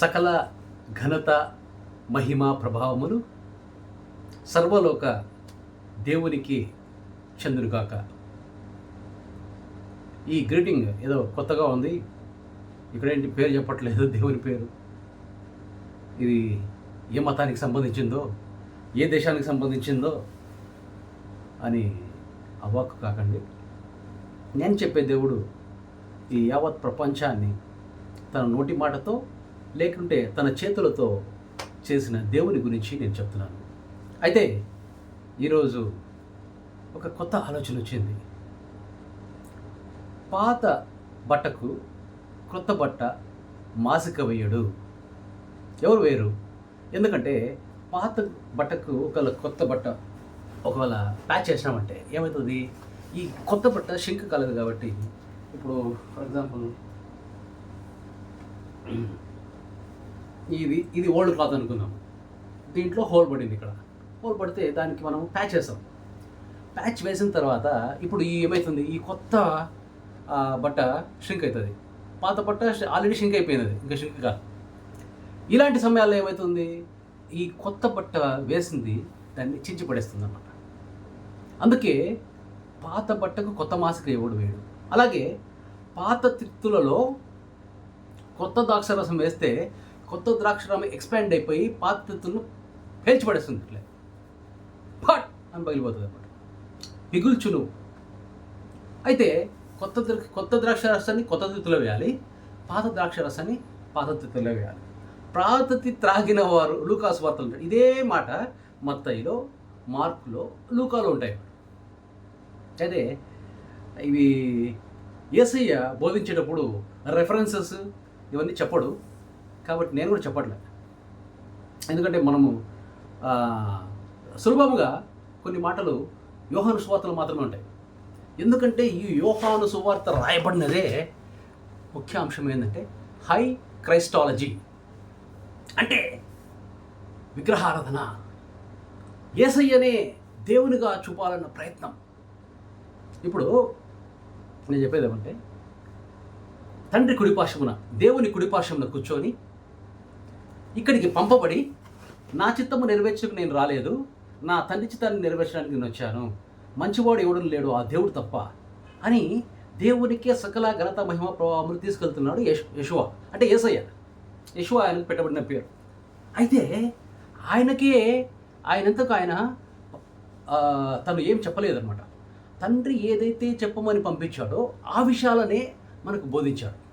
సకల ఘనత మహిమ ప్రభావములు సర్వలోక దేవునికి చంద్రుగాక ఈ గ్రీటింగ్ ఏదో కొత్తగా ఉంది. ఇక్కడేంటి పేరు చెప్పట్లేదు దేవుని పేరు. ఇది ఏ మతానికి సంబంధించిందో ఏ దేశానికి సంబంధించిందో అని అవాక్కు కాకండి. నేను చెప్పే దేవుడు ఈ యావత్ ప్రపంచాన్ని తన నోటి మాటతో లేకుంటే తన చేతులతో చేసిన దేవుని గురించి నేను చెప్తున్నాను. అయితే ఈరోజు ఒక కొత్త ఆలోచన వచ్చింది. పాత బట్టకు క్రొత్త బట్ట మాసిక వేయడు. ఎవరు వేరు ఎందుకంటే పాత బట్టకు ఒకవేళ కొత్త బట్ట ఒకవేళ ప్యాచ్ చేసినామంటే ఏమవుతుంది ఈ కొత్త బట్ట షింక్ కలదు కాబట్టి ఇప్పుడు ఫర్ ఎగ్జాంపుల్ ఇది ఇది ఓల్డ్ క్లాత్ అనుకుందాం. దీంట్లో హోల్ పడింది ఇక్కడ. హోల్ పడితే దానికి మనం ప్యాచ్ వేస్తాం. ప్యాచ్ వేసిన తర్వాత ఇప్పుడు ఈ ఏమవుతుంది ఈ కొత్త బట్ట షింక్ అవుతుంది పాత బట్ట ఆల్రెడీ షింక్ అయిపోయింది అది ఇంకా షింక్ కాదు. ఇలాంటి సమయాల్లో ఏమవుతుంది ఈ కొత్త బట్ట వేసింది దాన్ని చించి పడేస్తుంది అన్నమాట. అందుకే పాత బట్టకు కొత్త మాసిక ఎవడు వేయడు. అలాగే పాత తిత్తులలో కొత్త ద్రాక్షరసం వేస్తే కొత్త ద్రాక్షరామ ఎక్స్పాండ్ అయిపోయి పాత తిత్తులను పేల్చిపడేస్తుంది ఇట్లే. ఇట్లా అని పగిలిపోతుంది అనమాట పిగుల్చును అయితే కొత్త కొత్త ద్రాక్ష రసాన్ని కొత్త తిత్తులో వేయాలి పాత ద్రాక్ష రసాన్ని పాత తిత్తులో వేయాలి. ప్రాతతి త్రాగిన వారు లూకాసు వార్తలు ఉంటాయి. ఇదే మాట మత్తయిలో మార్కులో లూకాలో ఉంటాయి అయితే ఇవి ఏసయ్య బోధించేటప్పుడు రెఫరెన్సెస్ ఇవన్నీ చెప్పడు. కాబట్టి నేను కూడా చెప్పట్లే. ఎందుకంటే మనము సులభముగా కొన్ని మాటలు యోహాను సువార్తలు మాత్రమే ఉంటాయి. ఎందుకంటే ఈ యోహాను సువార్త రాయబడినదే ముఖ్య అంశం ఏంటంటే హై క్రైస్టాలజీ. అంటే విగ్రహారాధన. ఏసయ్యనే దేవునిగా చూపాలన్న ప్రయత్నం. ఇప్పుడు నేను చెప్పేది ఏమంటే తండ్రి కుడిపార్శ్వమున దేవుని కుడిపార్శ్వమున కూర్చొని ఇక్కడికి పంపబడి నా చిత్తము నెరవేర్చకు నేను రాలేదు. నా తండ్రి చిత్తాన్ని నెరవేర్చడానికి నేను వచ్చాను. మంచివాడు ఎవడు లేడు ఆ దేవుడు తప్ప. అని దేవునికే సకల ఘనత మహిమ ప్రభావములు తీసుకెళ్తున్నాడు యశ్ యశువ అంటే ఏసయ్య. యశువ ఆయనకు పెట్టబడిన పేరు. అయితే ఆయనకే ఆయనంతకు ఆయన తను ఏం చెప్పలేదన్నమాట. తండ్రి ఏదైతే చెప్పమని పంపించాడో ఆ విషయాలనే మనకు బోధించాడు.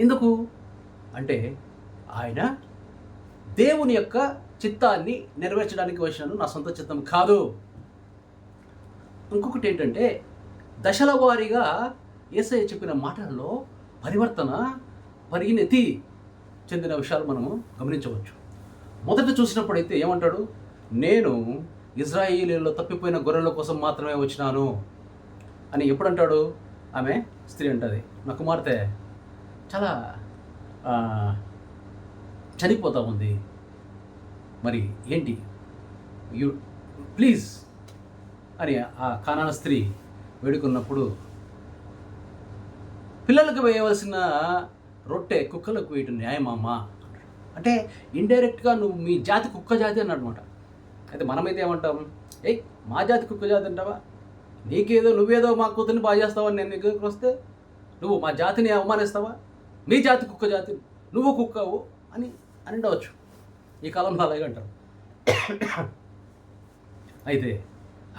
ఎందుకు? అంటే ఆయన దేవుని యొక్క చిత్తాన్ని నెరవేర్చడానికి వచ్చినాను నా సొంత చిత్తం కాదు. ఇంకొకటి ఏంటంటే దశల వారీగా ఏసయ్య చెప్పిన మాటల్లో పరివర్తన పరిణతి చెందిన విషయాలు మనము గమనించవచ్చు. మొదట చూసినప్పుడైతే ఏమంటాడు? నేను ఇజ్రాయిలీలో తప్పిపోయిన గొర్రెల కోసం మాత్రమే వచ్చినాను అని ఎప్పుడు అంటాడు ఆమె స్త్రీ అంటది. నా కుమార్తె. చాలా చనిపోతా ఉంది మరి ఏంటి? యు ప్లీజ్ అని ఆ కానాల స్త్రీ వేడుకున్నప్పుడు పిల్లలకు వేయవలసిన రొట్టె కుక్కలకు వేయటం న్యాయమామా అంటే ఇండైరెక్ట్గా నువ్వు మీ జాతి కుక్క జాతి అన్నమాట. అయితే మనమైతే ఏమంటాం? ఏయ్ మా జాతి కుక్క జాతి అంటావా? నీకేదో నువ్వేదో మా కూతుర్ని బాగా చేస్తావని నేను దగ్గరికి వస్తే నువ్వు మా జాతిని అవమానిస్తావా? మీ జాతి కుక్క జాతి నువ్వు కుక్కవు అని అని ఉండవచ్చు. ఈ కాలంలో అలాగే అంటారు. అయితే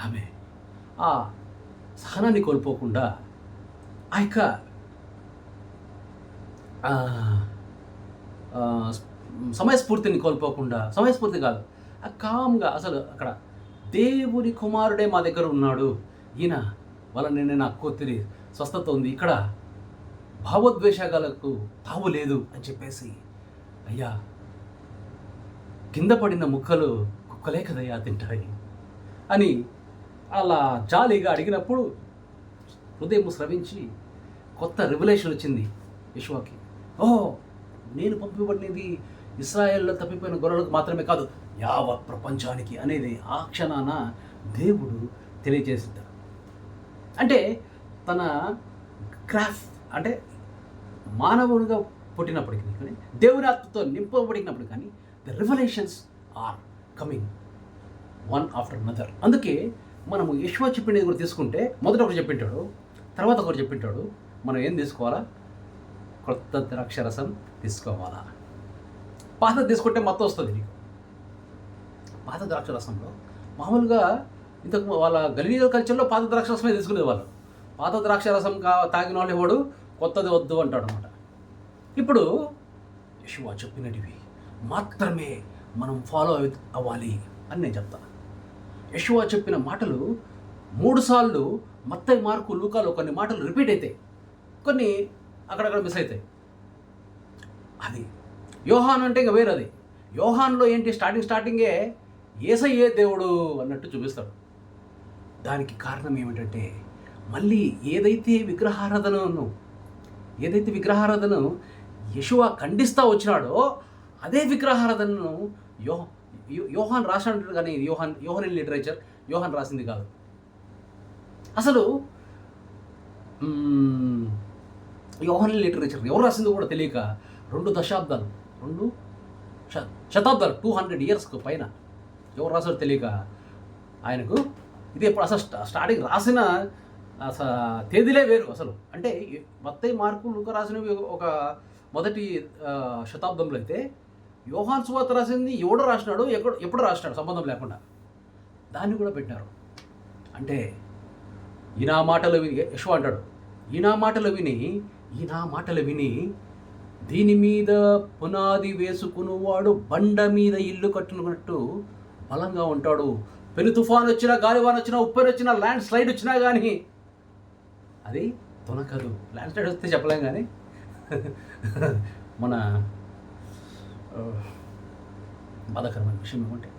ఆమె ఆ సహనాన్ని కోల్పోకుండా ఆ యొక్క సమయస్ఫూర్తిని కోల్పోకుండా సమయస్ఫూర్తి కాదు ఆ కామ్గా అసలు అక్కడ దేవుని కుమారుడే మా దగ్గర ఉన్నాడు. ఈయన వల్ల నేను నా కూతురి స్వస్థత ఉంది. ఇక్కడ భావోద్వేషాలకు తావు లేదు అని చెప్పేసి అయ్యా కింద పడిన ముక్కలు కుక్కలే కదయ్యా తింటాయి అని అలా జాలీగా అడిగినప్పుడు హృదయం స్రవించి కొత్త రెవల్యూషన్ వచ్చింది యశ్వాకి ఓ నేను పంపబడినది ఇస్రాయేల్లో తప్పిపోయిన గొర్రెలకు మాత్రమే కాదు యావత్ ప్రపంచానికి అనేది ఆ క్షణాన దేవుడు తెలియజేసింది. అంటే తన క్రాఫ్ట్ అంటే మానవుడిగా పుట్టినప్పటికీ కానీ దేవుని ఆత్మతో నింపబడినప్పుడు కానీ the revelations are coming one after another అందుకే మనము యశ్వ చెప్పినది కూడా తీసుకుంటే మొదట ఒకటి చెప్పింటాడు తర్వాత ఒకటి చెప్పింటాడు. మనం ఏం తీసుకోవాలా? కొత్త ద్రాక్షరసం తీసుకోవాలా? పాత తీసుకుంటే మొత్తం వస్తుంది నీకు. పాత ద్రాక్షరసంలో మామూలుగా ఇంతకు వాళ్ళ గలీల కల్చర్లో పాత ద్రాక్షరసమే తీసుకునేవాళ్ళు పాత ద్రాక్షరసం కా తాగిన వాళ్ళు ఎవడు కొత్తది వద్దు అంటాడు అనమాట ఇప్పుడు యశువా చెప్పినటివి మాత్రమే మనం ఫాలో అవ్వాలి అని నేను చెప్తాను యశువా చెప్పిన మాటలు మూడుసార్లు సార్లు మార్కు లూకాలో కొన్ని మాటలు రిపీట్ అవుతాయి కొన్ని అక్కడక్కడ మిస్ అవుతాయి అది యోహాన్ అంటే ఇంకా వేరది. యోహాన్లో ఏంటి స్టార్టింగ్ స్టార్టింగే ఏసయ్యే దేవుడు అన్నట్టు చూపిస్తాడు. దానికి కారణం ఏమిటంటే మళ్ళీ ఏదైతే విగ్రహారాధనను ఏదైతే విగ్రహారాధనను యశువ ఖండిస్తా వచ్చినాడో అదే విగ్రహారాధనను యో యోహాన్ రాసినట్టు కానీ యోహాన్ యోహన్ ఇన్ లిటరేచర్ యోహాన్ రాసింది కాదు. అసలు యోహన్ లిటరేచర్ ఎవరు రాసిందో కూడా తెలియక రెండు దశాబ్దాలు రెండు శ- శతాబ్దాలు టూ హండ్రెడ్ ఇయర్స్కు పైన ఎవరు రాసారో తెలియక ఆయనకు ఇది ఎప్పుడు అసలు స్టా- స్టార్టింగ్ రాసిన తేదీలే వేరు అసలు. అంటే మత్తయి మార్కు రాసినవి ఒక మొదటి శతాబ్దంలో అయితే యోహాన్ సువార్త రాసింది ఎవడు రాసినాడు? ఎక్కడ ఎప్పుడు రాసినాడు? సంబంధం లేకుండా. దాన్ని కూడా పెట్టినారు. అంటే ఈ నా మాటలు విని యశో అంటాడు ఈ నా మాటలు విని ఈ నా మాటలు విని దీని మీద పునాది వేసుకునేవాడు బండ మీద ఇల్లు కట్టుకున్నట్టు బలంగా ఉంటాడు. పెను తుఫాన్ వచ్చినా గాలివాన్ వచ్చినా ఉప్పెన్ వచ్చినా ల్యాండ్ స్లైడ్ వచ్చినా కానీ అది తొనకదు. ల్యాండ్ స్లైడ్ వస్తే చెప్పలేం కానీ మన బాధాకరమైన విషయం ఏమంటే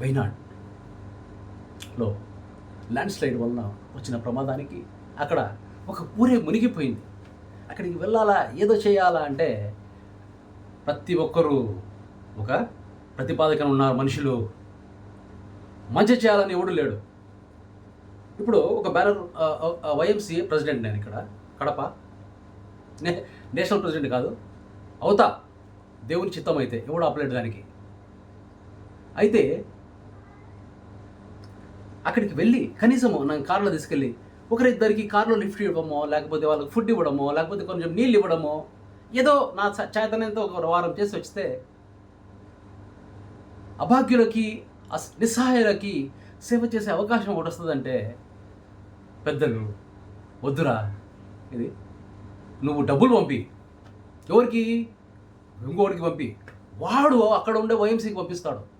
వైనాడ్లో ల్యాండ్ స్లైడ్ వలన వచ్చిన ప్రమాదానికి అక్కడ ఒక ఊరే మునిగిపోయింది. అక్కడికి వెళ్ళాలా ఏదో చేయాలా అంటే ప్రతి ఒక్కరూ ఒక ప్రతిపాదకన ఉన్నారు మనుషులు మంచి చేయాలని ఎవడు లేడు. ఇప్పుడు ఒక బ్యానర్ వైఎంసీఏ ప్రెసిడెంట్ నేను ఇక్కడ కడప నే నేషనల్ ప్రెసిడెంట్ కాదు అవుతా. దేవుని చిత్తం అయితే ఎవడు ఆపలేడు దానికి? అయితే అక్కడికి వెళ్ళి కనీసము నా కార్లో తీసుకెళ్ళి ఒకరిద్దరికి కార్లో లిఫ్ట్ ఇవ్వడమో లేకపోతే వాళ్ళకి ఫుడ్ ఇవ్వడమో లేకపోతే కొంచెం నీళ్ళు ఇవ్వడమో ఏదో నా చ- ఒక వారం చేసి వస్తే అభాగ్యులకి అస్ నిస్సహాయులకి సేవ చేసే అవకాశం ఒకటి వస్తుందంటే పెద్దలు వద్దురా. ఇది నువ్వు డబ్బులు పంపి. ఎవరికి? ఇంకోటికి పంపి. వాడు అక్కడ ఉండే వైఎంసీకి పంపిస్తాడు.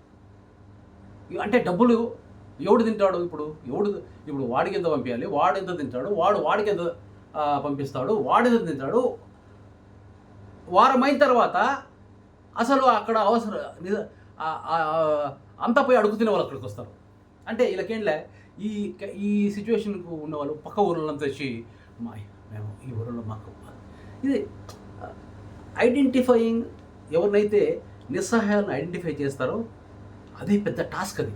అంటే డబ్బులు ఎవడు తింటాడు ఇప్పుడు? ఎవడు ఇప్పుడు వాడికి ఎంత పంపించాలి వాడు ఎంత తింటాడు? వాడు వాడికి ఎంత పంపిస్తాడు? వాడు ఎంత తింటాడు? వారం అయిన తర్వాత అసలు అక్కడ అవసరం నిజ- అంతా పోయి అడుగుతున్న వాళ్ళు అక్కడికి వస్తారు. అంటే వీళ్ళకేంలే ఈ ఈ సిచ్యువేషన్కు ఉన్న వాళ్ళు పక్క ఊర్లంతా వచ్చి మా మేము ఈ ఊరిలో మాకు ఇది ఐడెంటిఫైయింగ్ ఎవరినైతే నిస్సహాయాలను ఐడెంటిఫై చేస్తారో అదే పెద్ద టాస్క్ అది.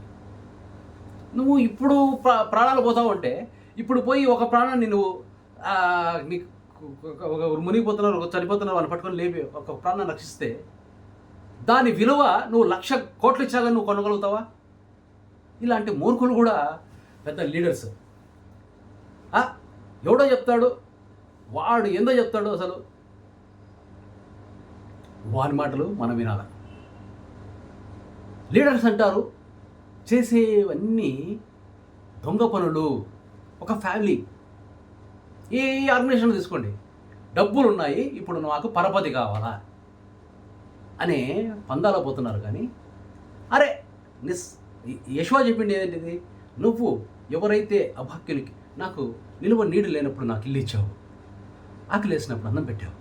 నువ్వు ఇప్పుడు ప్రా ప్రాణాలు పోతావు అంటే ఇప్పుడు పోయి ఒక ప్రాణాన్ని నువ్వు నీకు ఒక- మునిగిపోతున్నారు ఒక చనిపోతున్నారు వాళ్ళని పట్టుకొని లేపి ఒక ప్రాణాన్ని రక్షిస్తే దాని విలువ నువ్వు లక్ష కోట్లు ఇచ్చినా కానీ నువ్వు కొనగలుగుతావా? ఇలాంటి మూర్ఖులు కూడా పెద్ద లీడర్స్. ఎవడో చెప్తాడు వాడు ఎందో చెప్తాడు అసలు వాని మాటలు మనం వినాల? లీడర్స్ అంటారు చేసేవన్నీ దొంగ పనులు ఒక ఫ్యామిలీ ఏ ఆర్గనైజేషన్ తీసుకోండి? డబ్బులు ఉన్నాయి ఇప్పుడు నాకు పరపతి కావాలా? అనే పందాలో పోతున్నారు కానీ అరే నిస్ యశ్వా చెప్పింది ఏంటిది? నువ్వు ఎవరైతే అభాగ్యునికి నాకు నిలువ నీడు లేనప్పుడు నాకు ఇల్లు ఇచ్చావు ఆకలి వేసినప్పుడు అన్నం పెట్టావు.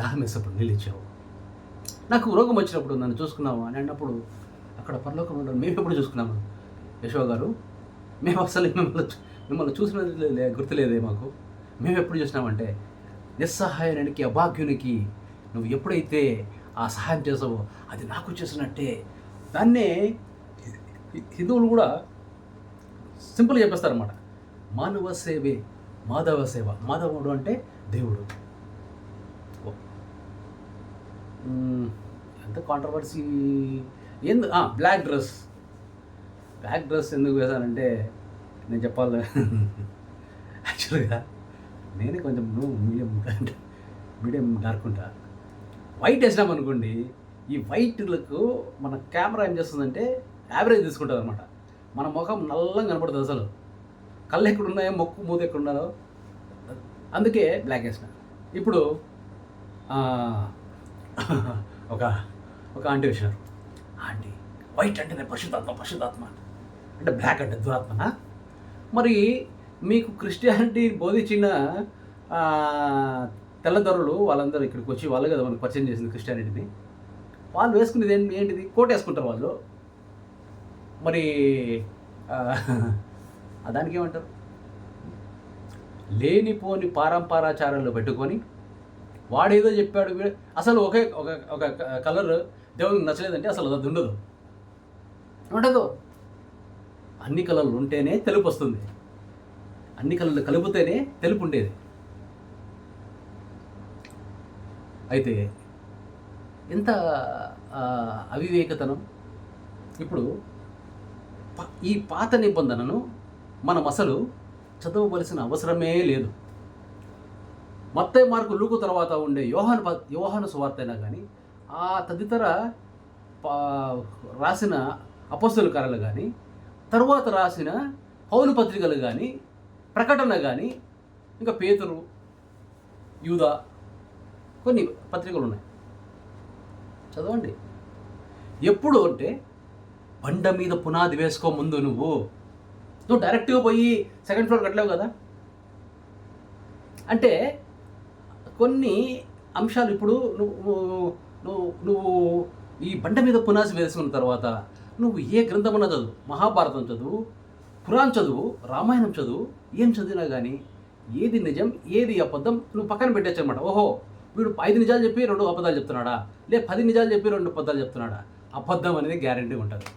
దాహం వేసినప్పుడు నీళ్ళు ఇచ్చావు నాకు రోగం వచ్చినప్పుడు నన్ను చూసుకున్నావు అని అన్నప్పుడు అక్కడ పరలోకం ఉండడం మేము ఎప్పుడు చూసుకున్నాము? యశో గారు మేము అసలు మిమ్మల్ని మిమ్మల్ని చూసినది గుర్తులేదే మాకు. మేము ఎప్పుడు చూసినామంటే నిస్సహాయానికి అభాగ్యునికి నువ్వు ఎప్పుడైతే ఆ సహాయం చేసావో అది నాకు చేసినట్టే దాన్నే హిందువులు కూడా సింపుల్గా చెప్పేస్తారన్నమాట. మానవ సేవే మాధవ సేవ. మాధవుడు అంటే దేవుడు. Hmm. ఎంత కాంట్రవర్సీ ఎందు బ్లాక్ డ్రెస్ బ్లాక్ డ్రెస్ ఎందుకు వేశానంటే నేను చెప్పాలి. యాక్చువల్గా నేనే కొంచెం మీడియం మీడియం డార్క్ ఉంటా. వైట్ వేసినాం అనుకోండి ఈ వైట్లకు మన కెమెరా ఏం చేస్తుందంటే యావరేజ్ తీసుకుంటుంది అనమాట మన ముఖం నల్లం కనపడుతుంది అసలు. కళ్ళు ఎక్కడ ఉన్నాయో మొక్కు మూత ఎక్కడ ఉన్నారో అందుకే బ్లాక్ వేసిన. ఇప్పుడు ఒక ఒక ఆంటీ వచ్చినారు ఆంటీ వైట్ అంటేనే పరిశుద్ధాత్మ పశుధాత్మ అంటే. బ్లాక్ అంటే దురాత్మనా? మరి మీకు క్రిస్టియానిటీ బోధించిన తెల్లదొరలు వాళ్ళందరూ ఇక్కడికి వచ్చి వాళ్ళు కదా మనకు పరిచయం చేసింది క్రిస్టియానిటీని. వాళ్ళు వేసుకునేది ఏంటి ఏంటిది? కోట్ వేసుకుంటారు వాళ్ళు. మరి దానికి ఏమంటారు? లేనిపోని పారంపరాచారాలు పెట్టుకొని వాడేదో చెప్పాడు అసలు ఒకే ఒక ఒక కలర్ దేవునికి నచ్చలేదంటే అసలు అది ఉండదు. ఉండదు. అన్ని కలర్లు ఉంటేనే తెలుపు వస్తుంది. అన్ని కలర్లు కలిపితేనే తెలుపు ఉండేది. అయితే ఎంత అవివేకతనం ఇప్పుడు ఈ పాత నిబంధనను మనం అసలు చదవవలసిన అవసరమే లేదు. మత్తయ్య మార్కు లూకు తర్వాత ఉండే యోహాను యోహాను సువార్త అయినా కానీ ఆ తదితర రాసిన అపస్తుల కార్యాలు కానీ తరువాత రాసిన పౌలు పత్రికలు కానీ ప్రకటన కానీ ఇంకా పేతురు యూదా కొన్ని పత్రికలు ఉన్నాయి. చదవండి. ఎప్పుడు అంటే బండ మీద పునాది వేసుకో ముందు నువ్వు. నువ్వు డైరెక్ట్గా పోయి సెకండ్ ఫ్లోర్ కట్టలేవు కదా? అంటే కొన్ని అంశాలు ఇప్పుడు నువ్వు నువ్వు నువ్వు ఈ బండ మీద పునాసి వేసుకున్న తర్వాత నువ్వు ఏ గ్రంథమన్నా చదువు? మహాభారతం చదువు ఖురాన్ చదువు రామాయణం చదువు ఏం చదివినా కానీ ఏది నిజం ఏది అబద్ధం నువ్వు పక్కన పెట్టచ్చు అనమాట ఓహో వీడు ఐదు నిజాలు చెప్పి రెండు అబద్ధాలు చెప్తున్నాడా? లే పది నిజాలు చెప్పి రెండు అబద్ధాలు చెప్తున్నాడా? అబద్ధం అనేది గ్యారంటీ ఉంటుంది.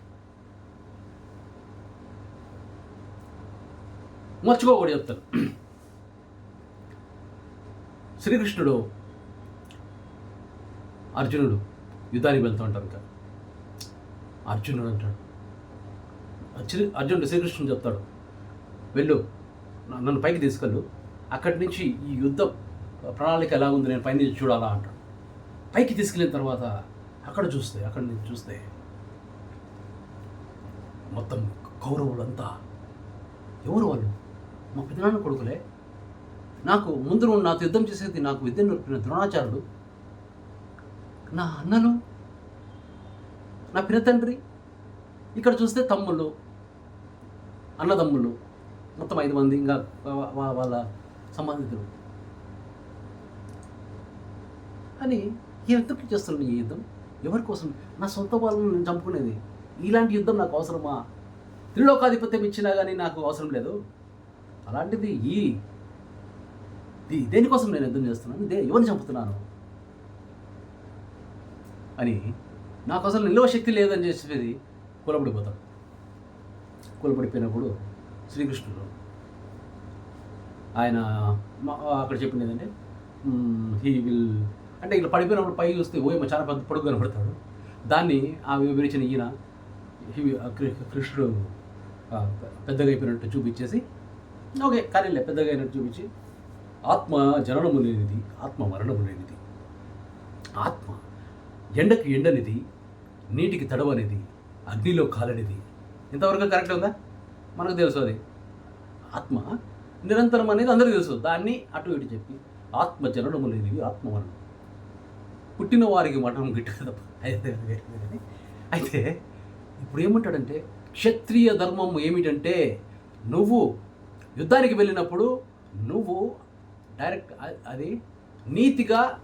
మర్చిపోకూడదు చెప్తాను. శ్రీకృష్ణుడు అర్జునుడు యుద్ధానికి వెళ్తూ ఉంటారు ఇంకా. అర్జునుడు అంటాడు. అర్జునుడు శ్రీకృష్ణుడు చెప్తాడు వెళ్ళు నన్ను పైకి తీసుకెళ్ళు అక్కడి నుంచి ఈ యుద్ధ ప్రణాళిక ఎలా ఉంది నేను పైనుంచి చూడాలా అంటాడు. పైకి తీసుకెళ్ళిన తర్వాత అక్కడ చూస్తే అక్కడి నుంచి చూస్తే మొత్తం కౌరవులంతా ఎవరు వాళ్ళు? మా పెద్దనాన్న కొడుకులే? నాకు ముందు నువ్వు నాతో యుద్ధం చేసేది నాకు విద్య నేర్పిన ద్రోణాచార్యుడు. నా అన్నలు నా పినతండ్రి ఇక్కడ చూస్తే తమ్ముళ్ళు అన్నదమ్ముళ్ళు మొత్తం ఐదు మంది ఇంకా వాళ్ళ సంబంధితులు. అని ఎందుకు చేస్తున్నాను ఈ యుద్ధం? ఎవరి కోసం? నా సొంత వాళ్ళని నేను చంపుకునేది. ఇలాంటి యుద్ధం నాకు అవసరమా? త్రిలోకాధిపత్యం ఇచ్చినా కానీ నాకు అవసరం లేదు. అలాంటిది ఈ దేనికోసం నేను యుద్ధం చేస్తున్నాను? దే ఎవరిని చంపుతున్నాను? అని నాకు అసలు నిల్వ శక్తి లేదని చెప్పేది కూలబడిపోతాడు కూలబడిపోయినప్పుడు శ్రీకృష్ణుడు ఆయన మా- అక్కడ చెప్పింది ఏంటంటే హీ విల్ అంటే ఇలా పడిపోయినప్పుడు పై చూస్తే ఓ చాలా పెద్ద పొడుగు కనపడతాడు. దాన్ని ఆ వివరించిన ఈయన కృష్ణుడు పెద్దగా అయిపోయినట్టు చూపించేసి ఓకే కానీ పెద్దగా అయినట్టు చూపించి ఆత్మ జననము లేనిది ఆత్మ మరణము లేనిది ఆత్మ ఎండకి ఎండనిది నీటికి తడవనిది అగ్నిలో కాలనిది. ఇంతవరకు కరెక్ట్ ఉందా? మనకు తెలుసు అది. ఆత్మ నిరంతరం అనేది అందరికీ తెలుసు. దాన్ని అటు ఇటు చెప్పి ఆత్మ జననము లేనిది ఆత్మ మరణం. పుట్టిన వారికి మరణం గిట్టదు తప్ప. అయితే అయితే ఇప్పుడు ఏమంటాడంటే క్షత్రియ ధర్మం ఏమిటంటే నువ్వు యుద్ధానికి వెళ్ళినప్పుడు నువ్వు డైరెక్ట్ అది నీతిగా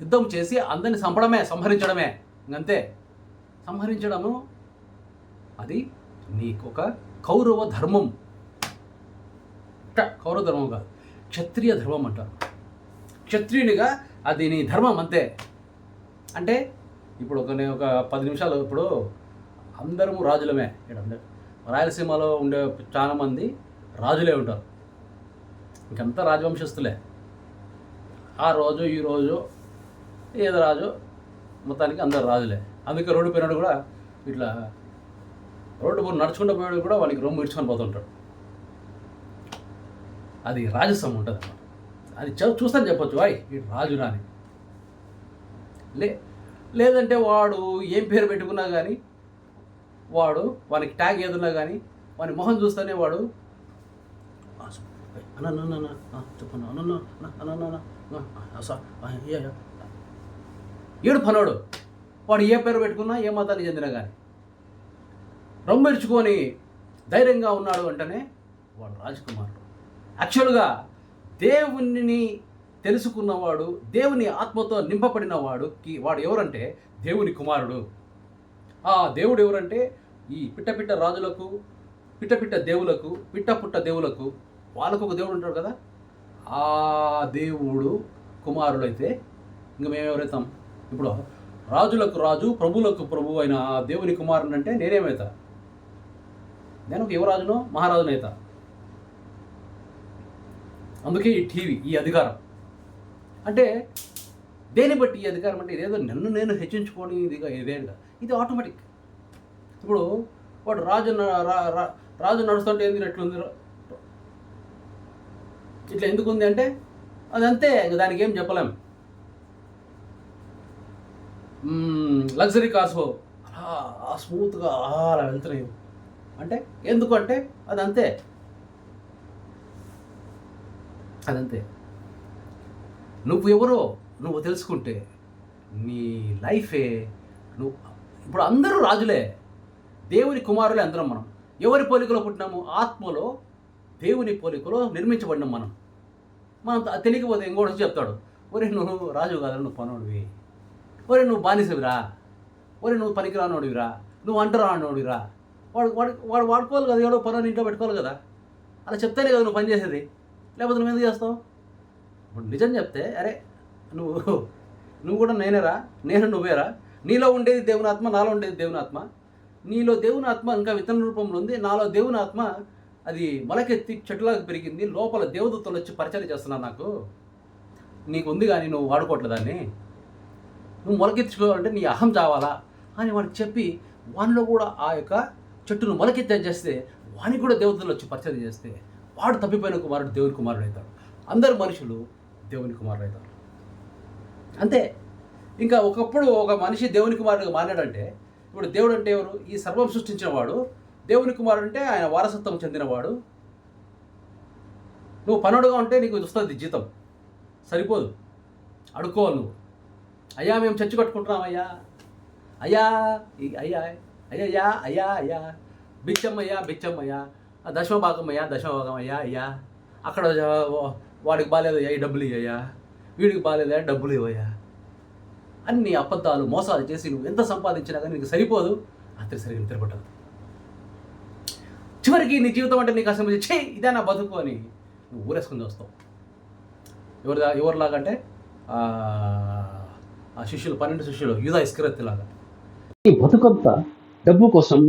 యుద్ధం చేసి అందరిని చంపడమే సంహరించడమే. ఇంకంతే. సంహరించడము అది నీకు ఒక కౌరవ ధర్మం. కౌరవ ధర్మం కాదు. క్షత్రియ ధర్మం అంటారు. క్షత్రియునిగా అది నీ ధర్మం అంతే. అంటే ఇప్పుడు ఒక నే- ఒక పది నిమిషాలు ఇప్పుడు అందరము రాజులమే. ఇక్కడ రాయలసీమలో ఉండే చాలామంది రాజులే ఉంటారు. ఇంకంతా రాజవంశస్థులే. ఆ రోజు ఈ రోజు ఏదో రాజు? మొత్తానికి అందరు రాజులే. అందుకే రోడ్డు పోయినాడు కూడా ఇట్లా రోడ్డు పోయి నడుచుకుంటూ పోయాడు కూడా వాళ్ళకి రొమ్ము ఇడ్చుకొని పోతుంటాడు అది రాజస్వం ఉంటుంది అన్నమాట అది చూ చూస్తాను చెప్పొచ్చు. వాయ్ ఈ రాజురా లే లేదంటే వాడు ఏం పేరు పెట్టుకున్నా కానీ వాడు వానికి ట్యాగ్ ఏదున్నా కానీ వాని మొహం చూస్తేనే వాడు అన్న అన్న అన్న, అన్న, అన్న. అన్న అన్న, అన్న ఏడు పనోడు. వాడు ఏ పేరు పెట్టుకున్నా ఏ మతానికి చెందినా కానీ రొమ్మెరుచుకొని ధైర్యంగా ఉన్నాడు అంటేనే వాడు రాజకుమారుడు. యాక్చువల్గా దేవుణ్ణి తెలుసుకున్నవాడు దేవుని ఆత్మతో నింపబడిన కి వాడు ఎవరంటే దేవుని కుమారుడు. ఆ దేవుడు ఎవరంటే ఈ పిట్ట పిట్ట రాజులకు పిట్ట పిట్ట దేవులకు పిట్ట పుట్ట దేవులకు వాళ్ళకు ఒక దేవుడు ఉంటాడు కదా? ఆ దేవుడు కుమారుడు అయితే ఇంక మేము ఎవరైతాం ఇప్పుడు రాజులకు రాజు ప్రభులకు ప్రభు అయిన ఆ దేవుని కుమారుని అంటే నేనేమవుతా నేను ఒక యువరాజునో మహారాజును అవుతా. అందుకే ఈ టీవీ ఈ అధికారం. అంటే దేని బట్టి ఈ అధికారం అంటే ఇదేదో నన్ను నేను హెచ్చించుకొని ఇదిగా ఇదేగా ఇది ఆటోమేటిక్. ఇప్పుడు వాడు రాజు రాజు నడుస్తుంటే ఏంది? ఎట్లుంది? ఇట్లా ఎందుకు ఉంది అంటే అదంతే ఇంక దానికి ఏం చెప్పలేం. లగ్జరీ కార్స్ అలా స్మూత్గా అలా వెళ్తున్నాయి. అంటే ఎందుకు అంటే అదంతే. అదంతే. నువ్వు ఎవరో నువ్వు తెలుసుకుంటే నీ లైఫే నువ్వు ఇప్పుడు అందరూ రాజులే. దేవుని కుమారులే అందరం మనం. ఎవరి పోలికలో పుట్టినాము ఆత్మలో దేవుని పోలికలో నిర్మించబడినాం మనం. మనం తెలియకపోతే ఇంకోటి వచ్చి చెప్తాడు ఒరే నువ్వు రాజు కాదు నువ్వు పనోడివి. ఒరే నువ్వు బానిసవిరా. ఒరే నువ్వు పనికిరానోడివిరా. నువ్వు అంటరానోడివిరా. వాడు వాడు వాడు వాడుకోవాలి కదా ఎవడో పనులు ఇంట్లో పెట్టుకోవాలి కదా. అలా చెప్తేనే కదా నువ్వు పని చేసేది. లేకపోతే నువ్వు ఎందుకు చేస్తావు? ఇప్పుడు నిజం చెప్తే అరే నువ్వు నువ్వు కూడా నేనేరా. నేను నువ్వేరా. నీలో ఉండేది దేవుని ఆత్మ నాలో ఉండేది దేవుని ఆత్మ. నీలో దేవుని ఆత్మ ఇంకా విత్తన రూపంలో ఉంది. నాలో దేవుని ఆత్మ అది మొలకెత్తి చెట్టులాగా పెరిగింది లోపల దేవదూతలు వచ్చి పరిచయం చేస్తున్నారు నాకు. నీకు ఉంది కానీ నువ్వు వాడుకోవట్లేదు దాన్ని. నువ్వు మొలకెత్తుకోవాలంటే నీ అహం చావాలా అని వాడికి చెప్పి వానిలో కూడా ఆ యొక్క చెట్టును మొలకెత్తే చేస్తే వానికి కూడా దేవతలు వచ్చి పరిచయం చేస్తే వాడు తప్పిపోయిన కుమారుడు దేవుని కుమారుడు అవుతాడు. అందరు మనుషులు దేవుని కుమారుడు అవుతారు. అంతే. ఇంకా ఒకప్పుడు ఒక మనిషి దేవుని కుమారుడుగా మారాడంటే ఇప్పుడు దేవుడు అంటే ఎవరు? ఈ సర్వం సృష్టించిన వాడు. దేవుని కుమారుడు అంటే ఆయన వారసత్వం చెందినవాడు. నువ్వు పనుడుగా ఉంటే నీకు వస్తుంది జీతం. సరిపోదు. అడుక్కోవాలి నువ్వు. అయ్యా మేము చచ్చి కట్టుకుంటున్నాం అయ్యా. అయ్యా అయ్యా అయ్యయ్యా అయ్యా అయ్యా బిచ్చమ్మయ్యా బిచ్చమ్మయ్యా. ఆ దశమ అయ్యా. దశమ అయ్యా అక్కడ వాడికి బాగాలేదు అయ్యా ఈ డబ్బులు ఇయ్యా వీడికి బాగాలేదు అయ్యా డబ్బులు ఇవ్వయ్యా అన్ని అబద్ధాలు మోసాలు చేసి నువ్వు ఎంత సంపాదించినా కానీ నీకు సరిపోదు. రాత్రి సరిగ్గా నిద్రపట్టదు. చివరికి నీ జీవితం అంటే నీకు అసలు చే ఇదే నా బతుకు అని నువ్వు ఊరేసుకుని చూస్తావు. ఎవరి ఎవరిలాగా అంటే ఆ, ఆ శిష్యులు పన్నెండు శిష్యులు యూదా ఇస్కరత్తి లాగా. ఈ బతుకంతా డబ్బు కోసం